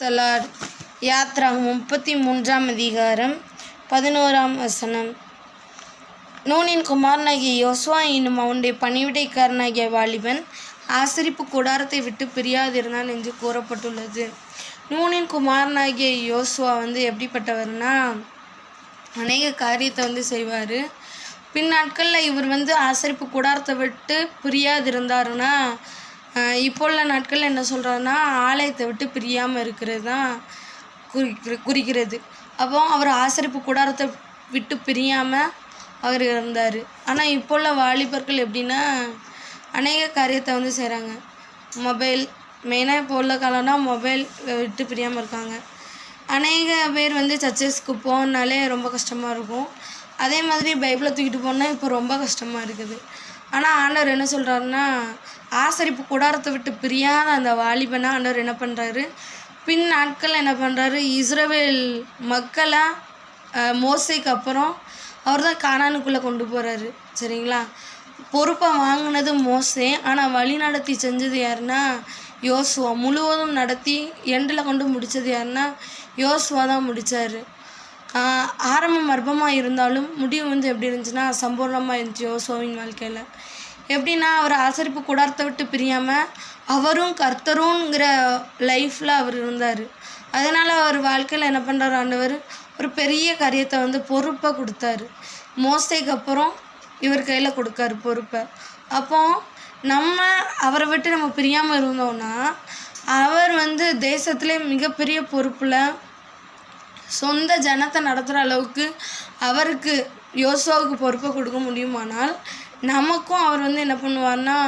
தலார் யாத்ரா முப்பத்தி மூன்றாம் அதிகாரம் பதினோராம் வசனம். நூனின் குமாரனாகிய யோசுவா என்னும் அவனுடைய பணிவிடைக்காரனாகிய வாலிபன் ஆசரிப்பு கூடாரத்தை விட்டு பிரியாதிருந்தான் என்று கூறப்பட்டுள்ளது. நூனின் குமாரனாகிய யோசுவா வந்து எப்படிப்பட்டவர்னா அநேக காரியத்தை வந்து செய்வார். பின் நாட்களில் இவர் வந்து ஆசரிப்பு கூடாரத்தை விட்டு பிரியாதிருந்தாருன்னா இப்போ உள்ள நாட்களில் என்ன சொல்கிறாருன்னா ஆலயத்தை விட்டு பிரியாமல் இருக்கிறது தான் குறிக்கிற குறிக்கிறது. அப்போ அவர் ஆசரிப்பு கூடாரத்தை விட்டு பிரியாமல் அவர் இருந்தார் ஆனால் இப்போ உள்ள வாலிபர்கள் எப்படின்னா அநேக காரியத்தை வந்து செய்கிறாங்க மொபைல் மெயினாக இப்போ உள்ள காலம்னா மொபைல் விட்டு பிரியாமல் இருக்காங்க. அநேக பேர் வந்து சர்ச்சஸ்க்கு போகணுனாலே ரொம்ப கஷ்டமாக இருக்கும். அதே மாதிரி பைபிளை தூக்கிட்டு போனால் இப்போ ரொம்ப கஷ்டமாக இருக்குது. ஆனால் ஆண்டவர் என்ன சொல்கிறாருன்னா ஆசரிப்பு கூடாரத்தை விட்டு பிரியாத அந்த வாலிபனை ஆண்டவர் என்ன பண்ணுறாரு பின் நாட்கள் என்ன பண்ணுறாரு இஸ்ரவேல் மக்களை மோசைக்கு அப்புறம் அவர் தான் காணானுக்குள்ளே கொண்டு போகிறாரு சரிங்களா? பொறுப்பை வாங்கினது மோசே. ஆனால் வழி நடத்தி செஞ்சது யாருன்னா யோசுவா. முழுவதும் நடத்தி எண்டில் கொண்டு முடித்தது யாருன்னா யோசுவா தான் முடித்தார் ஆரம்பம் மர்ப்பமாக இருந்தாலும் முடிவு வந்து எப்படி இருந்துச்சுன்னா சம்பூர்ணமாக இருந்துச்சு யோசுவாவின் வாழ்க்கையில். எப்படின்னா அவர் ஆசரிப்பு கூடாரத்தை விட்டு பிரியாமல் அவரும் கர்த்தருங்கிற லைஃப்பில் அவர் இருந்தார். அதனால் அவர் வாழ்க்கையில் என்ன பண்ணுறார் ஆண்டவர்? ஒரு பெரிய காரியத்தை வந்து பொறுப்பை கொடுத்தாரு. மோசைக்கு அப்புறம் இவர் கையில் கொடுக்காரு பொறுப்பை. அப்போ நம்ம அவரை விட்டு நம்ம பிரியாமல் இருந்தோம்னா அவர் வந்து தேசத்திலே மிகப்பெரிய பொறுப்பில் சொந்த ஜனத்தை நடத்துகிற அளவுக்கு அவருக்கு யோசோவுக்கு பொறுப்பை கொடுக்க முடியுமானால் நமக்கும் அவர் வந்து என்ன பண்ணுவார்னா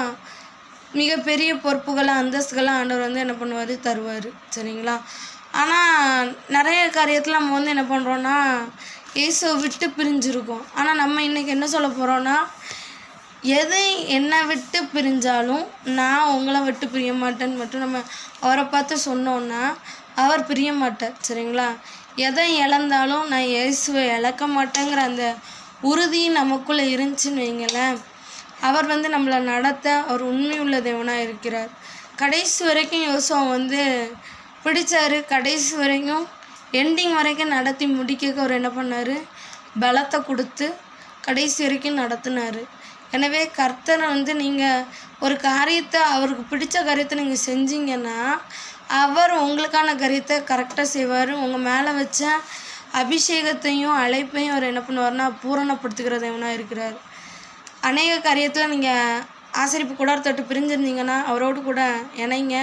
மிகப்பெரிய பொறுப்புகளை அந்தஸ்துகளை ஆண்டவர் வந்து என்ன பண்ணுவார்? தருவார். சரிங்களா? ஆனால் நிறைய காரியத்தில் நம்ம வந்து என்ன பண்ணுறோன்னா இயேசுவை விட்டு பிரிஞ்சிருக்கோம். ஆனால் நம்ம இன்றைக்கி என்ன சொல்ல போகிறோன்னா எதை என்னை விட்டு பிரிஞ்சாலும் நான் உங்களை விட்டு பிரிய மாட்டேன்னு மட்டும் நம்ம அவரை பார்த்து சொன்னோன்னா அவர் பிரிய மாட்டார். சரிங்களா? எதை இழந்தாலும் நான் இயேசுவை இழக்க மாட்டேங்கிற அந்த உறுதி நமக்குள்ளே இருந்துச்சுன்னு வைங்களேன். அவர் வந்து நம்மளை நடத்த அவர் உண்மையுள்ள தேவனாக இருக்கிறார். கடைசி வரைக்கும் யோசுவா வந்து பிடிச்சார். கடைசி வரைக்கும் எண்டிங் வரைக்கும் நடத்தி முடிக்க அவர் என்ன பண்ணார்? பலத்தை கொடுத்து கடைசி வரைக்கும் நடத்தினார். எனவே கர்த்தரை வந்து நீங்கள் ஒரு காரியத்தை அவருக்கு பிடிச்ச காரியத்தை நீங்கள் செஞ்சீங்கன்னா அவர் உங்களுக்கான காரியத்தை கரெக்டாக செய்வார். உங்கள் மேலே வச்ச அபிஷேகத்தையும் அழைப்பையும் அவர் என்ன பண்ணுவார்னா பூரணப்படுத்துகிறது தேவனாக இருக்கிறார். அநேக காரியத்தில் நீங்கள் ஆசிரிப்பு கூடாரத்தட்டு பிரிஞ்சிருந்தீங்கன்னா அவரோடு கூட இணைங்க.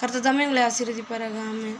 கருத்து தாமே உங்களை ஆசீர்வதிப்பாராக. ஆமென்.